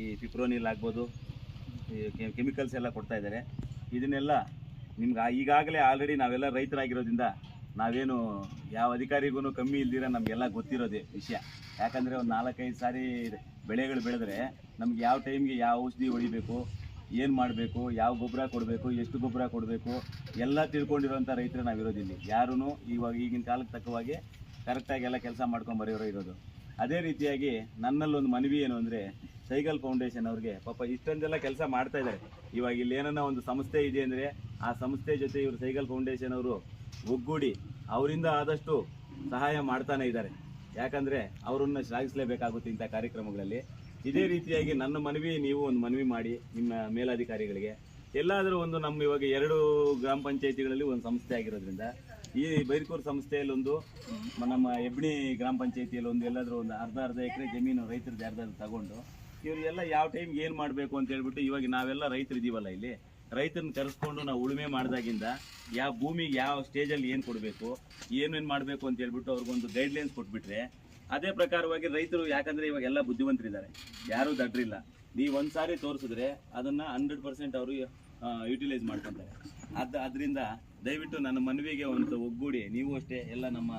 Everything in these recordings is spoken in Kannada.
ಈ ಪಿಪ್ರೋನಿಲ್ ಆಗ್ಬೋದು ಕೆಮಿಕಲ್ಸ್ ಎಲ್ಲ ಕೊಡ್ತಾ ಇದ್ದಾರೆ. ಇದನ್ನೆಲ್ಲ ನಿಮ್ಗೆ ಈಗಾಗಲೇ ಆಲ್ರೆಡಿ ನಾವೆಲ್ಲ ರೈತರಾಗಿರೋದ್ರಿಂದ ನಾವೇನು ಯಾವ ಅಧಿಕಾರಿಗೂ ಕಮ್ಮಿ ಇಲ್ದಿರ ನಮಗೆಲ್ಲ ಗೊತ್ತಿರೋದೇ ವಿಷಯ. ಯಾಕಂದರೆ ಒಂದು ನಾಲ್ಕೈದು ಸಾರಿ ಬೆಳೆಗಳು ಬೆಳೆದ್ರೆ ನಮ್ಗೆ ಯಾವ ಟೈಮ್ಗೆ ಯಾವ ಔಷಧಿ ಹೊಡಿಬೇಕು, ಏನು ಮಾಡಬೇಕು, ಯಾವ ಗೊಬ್ಬರ ಕೊಡಬೇಕು, ಎಷ್ಟು ಗೊಬ್ಬರ ಕೊಡಬೇಕು, ಎಲ್ಲ ತಿಳ್ಕೊಂಡಿರೋಂಥ ರೈತರು ನಾವಿರೋದಿಲ್ಲ ಯಾರೂ ಇವಾಗ ಈಗಿನ ಕಾಲಕ್ಕೆ ತಕ್ಕವಾಗಿ ಕರೆಕ್ಟಾಗಿ ಎಲ್ಲ ಕೆಲಸ ಮಾಡ್ಕೊಂಡು ಬರೆಯೋರು ಇರೋದು. ಅದೇ ರೀತಿಯಾಗಿ ನನ್ನಲ್ಲೊಂದು ಮನವಿ ಏನು ಅಂದರೆ ಸೈಕಲ್ ಫೌಂಡೇಶನ್ ಅವ್ರಿಗೆ ಪಾಪ ಇಷ್ಟೊಂದೆಲ್ಲ ಕೆಲಸ ಮಾಡ್ತಾ ಇದ್ದಾರೆ. ಇವಾಗ ಇಲ್ಲಿ ಏನನ್ನ ಒಂದು ಸಂಸ್ಥೆ ಇದೆ ಅಂದರೆ ಆ ಸಂಸ್ಥೆ ಜೊತೆ ಇವರು ಸೈಕಲ್ ಫೌಂಡೇಶನ್ ಅವರು ಒಗ್ಗೂಡಿ ಅವರಿಂದ ಆದಷ್ಟು ಸಹಾಯ ಮಾಡ್ತಾನೆ ಇದ್ದಾರೆ. ಯಾಕಂದರೆ ಅವರನ್ನು ಶ್ಲಾಘಿಸಲೇಬೇಕಾಗುತ್ತೆ ಇಂಥ ಕಾರ್ಯಕ್ರಮಗಳಲ್ಲಿ. ಇದೇ ರೀತಿಯಾಗಿ ನನ್ನ ಮನವಿ, ನೀವು ಒಂದು ಮನವಿ ಮಾಡಿ ನಿಮ್ಮ ಮೇಲಾಧಿಕಾರಿಗಳಿಗೆ. ಎಲ್ಲಾದರೂ ಒಂದು ನಮ್ಮ ಇವಾಗ ಎರಡು ಗ್ರಾಮ ಪಂಚಾಯಿತಿಗಳಲ್ಲಿ ಒಂದು ಸಂಸ್ಥೆ ಆಗಿರೋದ್ರಿಂದ ಈ ಬೈರ್ಕೂರು ಸಂಸ್ಥೆಯಲ್ಲೊಂದು, ನಮ್ಮ ಹೆಬ್ಣಿ ಗ್ರಾಮ ಪಂಚಾಯತಿಯಲ್ಲಿ ಒಂದು ಎಲ್ಲಾದರೂ ಒಂದು ಅರ್ಧ ಅರ್ಧ ಎಕರೆ ಜಮೀನು ರೈತರದ್ದು ಅರ್ಧ ಅರ್ಧ ತಗೊಂಡು ಇವರಿಗೆಲ್ಲ ಯಾವ ಟೈಮ್ಗೆ ಏನು ಮಾಡಬೇಕು ಅಂತ ಹೇಳ್ಬಿಟ್ಟು ಇವಾಗ ನಾವೆಲ್ಲ ರೈತರು ಇದೀವಲ್ಲ ಇಲ್ಲಿ. ರೈತರನ್ನ ಕರೆಸ್ಕೊಂಡು ನಾವು ಉಳುಮೆ ಮಾಡಿದಾಗಿಂದ ಯಾವ ಭೂಮಿಗೆ ಯಾವ ಸ್ಟೇಜಲ್ಲಿ ಏನು ಕೊಡಬೇಕು, ಏನೇನು ಮಾಡಬೇಕು ಅಂತ ಹೇಳ್ಬಿಟ್ಟು ಅವ್ರಿಗೊಂದು ಗೈಡ್ಲೈನ್ಸ್ ಕೊಟ್ಬಿಟ್ರೆ, ಅದೇ ಪ್ರಕಾರವಾಗಿ ರೈತರು ಯಾಕಂದರೆ ಇವಾಗ ಎಲ್ಲ ಬುದ್ಧಿವಂತರಿದ್ದಾರೆ. ಯಾರೂ ದಡ್ರಿಲ್ಲ. ನೀವು ಒಂದು ಸಾರಿ ತೋರಿಸಿದ್ರೆ ಅದನ್ನು ಹಂಡ್ರೆಡ್ ಪರ್ಸೆಂಟ್ ಅವರು ಯುಟಿಲೈಸ್ ಮಾಡ್ಕೊತಾರೆ. ಅದು, ಅದರಿಂದ ದಯವಿಟ್ಟು ನನ್ನ ಮನವಿಗೆ ಒಂದು ಒಗ್ಗೂಡಿ. ನೀವು ಅಷ್ಟೇ, ಎಲ್ಲ ನಮ್ಮ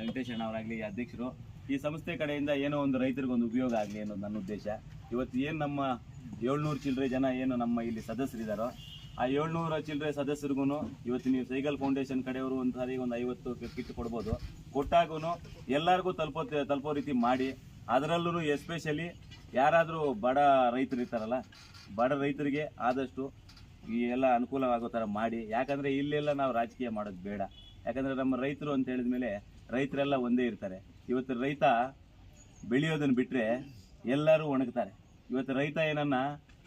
ವೆಂಕಟೇಶಣ್ಣ ಅವರಾಗಲಿ ಅಧ್ಯಕ್ಷರು. ಈ ಸಂಸ್ಥೆ ಕಡೆಯಿಂದ ಏನೋ ಒಂದು ರೈತರಿಗೆ ಒಂದು ಉಪಯೋಗ ಆಗಲಿ ಅನ್ನೋದು ನನ್ನ ಉದ್ದೇಶ. ಇವತ್ತು ಏನು ನಮ್ಮ ಏಳ್ನೂರು ಚಿಲ್ಲರೆ ಜನ, ಏನು ನಮ್ಮ ಇಲ್ಲಿ ಸದಸ್ಯರಿದ್ದಾರೋ ಆ ಏಳ್ನೂರ ಚಿಲ್ಲರೆ ಸದಸ್ಯರಿಗೂ ಇವತ್ತು ನೀವು ಸೈಕಲ್ ಫೌಂಡೇಶನ್ ಕಡೆಯವರು ಒಂದು ಸಾರಿ ಒಂದು ಐವತ್ತು ಕಿಟ್ ಕೊಡ್ಬೋದು. ಕೊಟ್ಟಾಗೂ ಎಲ್ಲರಿಗೂ ತಲುಪೋ ತಲುಪೋ ರೀತಿ ಮಾಡಿ. ಅದರಲ್ಲೂ ಎಸ್ಪೆಷಲಿ ಯಾರಾದರೂ ಬಡ ರೈತರು ಇರ್ತಾರಲ್ಲ ಬಡ ರೈತರಿಗೆ ಆದಷ್ಟು ಈ ಎಲ್ಲ ಅನುಕೂಲವಾಗೋ ಥರ ಮಾಡಿ. ಯಾಕಂದರೆ ಇಲ್ಲೆಲ್ಲ ನಾವು ರಾಜಕೀಯ ಮಾಡೋದು ಬೇಡ. ಯಾಕಂದರೆ ನಮ್ಮ ರೈತರು ಅಂತ ಹೇಳಿದ ಮೇಲೆ ರೈತರೆಲ್ಲ ಒಂದೇ ಇರ್ತಾರೆ. ಇವತ್ತು ರೈತ ಬೆಳೆಯೋದನ್ನು ಬಿಟ್ಟರೆ ಎಲ್ಲರೂ ಒಣಗ್ತಾರೆ. ಇವತ್ತು ರೈತ ಏನನ್ನ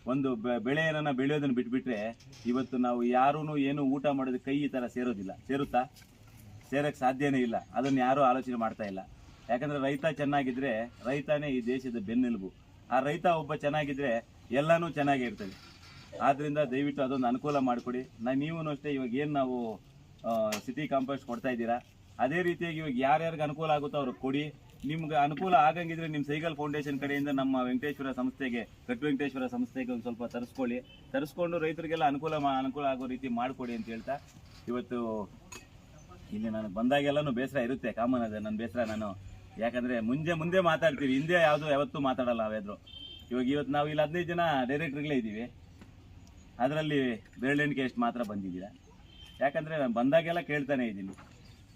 ಒಂದು ಬೆಳೆ ಏನನ್ನ ಬೆಳೆಯೋದನ್ನು ಬಿಟ್ಬಿಟ್ರೆ ಇವತ್ತು ನಾವು ಯಾರೂ ಏನು ಊಟ ಮಾಡೋದು ಕೈ ಈ ಥರ ಸೇರೋದಿಲ್ಲ. ಸೇರುತ್ತಾ? ಸೇರಕ್ಕೆ ಸಾಧ್ಯನೇ ಇಲ್ಲ. ಅದನ್ನು ಯಾರೂ ಆಲೋಚನೆ ಮಾಡ್ತಾ ಇಲ್ಲ. ಯಾಕಂದ್ರೆ ರೈತ ಚೆನ್ನಾಗಿದ್ರೆ ರೈತನೇ ಈ ದೇಶದ ಬೆನ್ನೆಲುಬು. ಆ ರೈತ ಒಬ್ಬ ಚೆನ್ನಾಗಿದ್ರೆ ಎಲ್ಲನೂ ಚೆನ್ನಾಗೇ ಇರ್ತದೆ. ಆದ್ರಿಂದ ದಯವಿಟ್ಟು ಅದೊಂದು ಅನುಕೂಲ ಮಾಡಿಕೊಡಿ. ನಾ ನೀವು ಅಷ್ಟೇ, ಇವಾಗ ಏನು ನಾವು ಸಿಟಿ ಕಾಂಪೋಸ್ಟ್ ಕೊಡ್ತಾ ಇದ್ದೀರಾ? ಅದೇ ರೀತಿಯಾಗಿ ಇವಾಗ ಯಾರ್ಯಾರಿಗೆ ಅನುಕೂಲ ಆಗುತ್ತೋ ಅವ್ರಿಗೆ ಕೊಡಿ. ನಿಮ್ಗೆ ಅನುಕೂಲ ಆಗಂಗಿದ್ರೆ ನಿಮ್ಮ ಸೈಕಲ್ ಫೌಂಡೇಶನ್ ಕಡೆಯಿಂದ ನಮ್ಮ ವೆಂಕಟೇಶ್ವರ ಸಂಸ್ಥೆಗೆ ಕಟ್ ವೆಂಕಟೇಶ್ವರ ಸಂಸ್ಥೆಗೆ ಒಂದು ಸ್ವಲ್ಪ ತರಿಸ್ಕೊಳ್ಳಿ. ತರಿಸ್ಕೊಂಡು ರೈತರಿಗೆಲ್ಲ ಅನುಕೂಲ ಅನುಕೂಲ ಆಗೋ ರೀತಿ ಮಾಡಿಕೊಡಿ ಅಂತ ಹೇಳ್ತಾ, ಇವತ್ತು ಇಲ್ಲಿ ನಾನು ಬಂದಾಗೆಲ್ಲನೂ ಬೇಸರ ಇರುತ್ತೆ ಕಾಮನ್ ಅದೇ ನನ್ನ ಬೇಸರ ನಾನು. ಯಾಕಂದರೆ ಮುಂಜೆ ಮುಂದೆ ಮಾತಾಡ್ತೀವಿ, ಹಿಂದೆ ಯಾವುದು ಯಾವತ್ತೂ ಮಾತಾಡಲ್ಲ ನಾವೇದ್ರು ಇವಾಗ ಇವತ್ತು ನಾವು ಇಲ್ಲಿ ಹದಿನೈದು ಜನ ಡೈರೆಕ್ಟ್ರ್ಗಳೇ ಇದ್ದೀವಿ. ಅದರಲ್ಲಿ ಬೆರಳೆಣಿಕೆ ಎಷ್ಟು ಮಾತ್ರ ಬಂದಿದ್ದೀರಾ? ಯಾಕಂದರೆ ನಾನು ಬಂದಾಗೆಲ್ಲ ಕೇಳ್ತಾನೆ ಇದ್ದೀನಿ.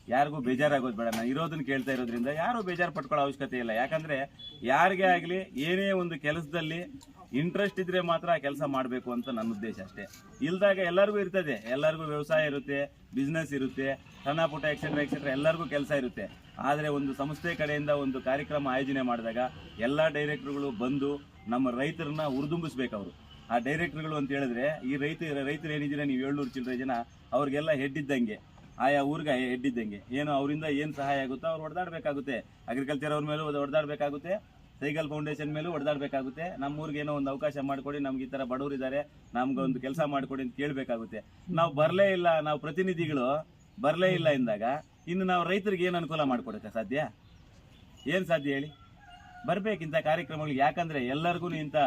ಯಾರಿಗೂ ಬೇಜಾರಾಗೋದು ಬೇಡ. ನಾನು ಇರೋದನ್ನು ಕೇಳ್ತಾ ಇರೋದ್ರಿಂದ ಯಾರೂ ಬೇಜಾರು ಪಟ್ಕೊಳ್ಳೋ ಅವಶ್ಯಕತೆ ಇಲ್ಲ. ಯಾಕಂದರೆ ಯಾರಿಗೇ ಆಗಲಿ ಏನೇ ಒಂದು ಕೆಲಸದಲ್ಲಿ ಇಂಟ್ರೆಸ್ಟ್ ಇದ್ರೆ ಮಾತ್ರ ಆ ಕೆಲಸ ಮಾಡಬೇಕು ಅಂತ ನನ್ನ ಉದ್ದೇಶ ಅಷ್ಟೇ. ಇಲ್ದಾಗ ಎಲ್ಲರಿಗೂ ಇರ್ತದೆ. ಎಲ್ಲರಿಗೂ ವ್ಯವಸಾಯ ಇರುತ್ತೆ ಬಿಸ್ನೆಸ್ ಇರುತ್ತೆ, ಸಣ್ಣ ಪುಟ್ಟ ಎಕ್ಸೆಟ್ರಾ ಎಕ್ಸೆಟ್ರಾ ಎಲ್ಲರಿಗೂ ಕೆಲಸ ಇರುತ್ತೆ. ಆದರೆ ಒಂದು ಸಂಸ್ಥೆ ಕಡೆಯಿಂದ ಒಂದು ಕಾರ್ಯಕ್ರಮ ಆಯೋಜನೆ ಮಾಡಿದಾಗ ಎಲ್ಲ ಡೈರೆಕ್ಟರ್ಗಳು ಬಂದು ನಮ್ಮ ರೈತರನ್ನ ಹುರಿದುಂಬಿಸ್ಬೇಕು ಅವರು. ಆ ಡೈರೆಕ್ಟರ್ಗಳು ಅಂತ ಹೇಳಿದ್ರೆ, ಈ ರೈತ, ರೈತರು ಏನಿದ್ದೀರಾ ನೀವು ಏಳ್ನೂರು ಚಿಲ್ಲರೆ ಜನ, ಅವ್ರಿಗೆಲ್ಲ ಹೆಡ್ ಇದ್ದಂಗೆ, ಆಯಾ ಊರಿಗೆ ಹೆಡ್ ಇದ್ದಂಗೆ. ಏನು ಅವರಿಂದ ಏನು ಸಹಾಯ ಆಗುತ್ತೋ ಅವ್ರು ಹೊಡೆದಾಡಬೇಕಾಗುತ್ತೆ ಅಗ್ರಿಕಲ್ಚರ್ ಅವ್ರ ಮೇಲೂ ಹೊಡೆದಾಡಬೇಕಾಗುತ್ತೆ ಸೈಕಲ್ ಫೌಂಡೇಶನ್ ಮೇಲೂ ಹೊಡೆದಾಡಬೇಕಾಗುತ್ತೆ ನಮ್ಮ ಊರಿಗೆ ಏನೋ ಒಂದು ಅವಕಾಶ ಮಾಡಿಕೊಡಿ, ನಮ್ಗೆ ಈ ಥರ ಬಡವರು ಇದ್ದಾರೆ, ನಮ್ಗೆ ಒಂದು ಕೆಲಸ ಮಾಡಿಕೊಡಿ ಅಂತ ಕೇಳಬೇಕಾಗುತ್ತೆ. ನಾವು ಬರಲೇ ಇಲ್ಲ, ನಾವು ಪ್ರತಿನಿಧಿಗಳು ಬರಲೇ ಇಲ್ಲ ಎಂದಾಗ, ಇನ್ನು ನಾವು ರೈತರಿಗೆ ಏನು ಅನುಕೂಲ ಮಾಡಿಕೊಡಕ್ಕೆ ಸಾಧ್ಯ? ಏನು ಸಾಧ್ಯ ಹೇಳಿ? ಬರಬೇಕಿಂತ ಕಾರ್ಯಕ್ರಮಗಳಿಗೆ, ಯಾಕಂದರೆ ಎಲ್ಲರಿಗೂ ಇಂಥ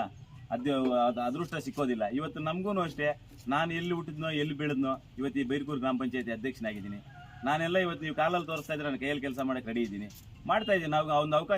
ಅದ್- ಅದೃಷ್ಟ ಸಿಕ್ಕೋದಿಲ್ಲ. ಇವತ್ತು ನಮಗೂ ಅಷ್ಟೇ, ನಾನು ಎಲ್ಲಿ ಹುಟ್ಟಿದ್ನೋ, ಎಲ್ಲಿ ಬೀಳದ್ನೋ, ಇವತ್ತು ಈ ಬೈರ್ಕೂರು ಗ್ರಾಮ ಪಂಚಾಯತಿ ಅಧ್ಯಕ್ಷನಾಗಿದ್ದೀನಿ. ನಾನೆಲ್ಲ ಇವತ್ತು ನೀವು ಕಾಲಲ್ಲಿ ತೋರಿಸ್ತಾ ಇದ್ರೆ ನಾನು ಕೈಯಲ್ಲಿ ಕೆಲಸ ಮಾಡಕ್ಕೆ ರೆಡಿ ಇದ್ದೀನಿ. ಮಾಡ್ತಾ ಇದ್ದೀನಿ. ನಾವು ಒಂದು ಅವಕಾಶ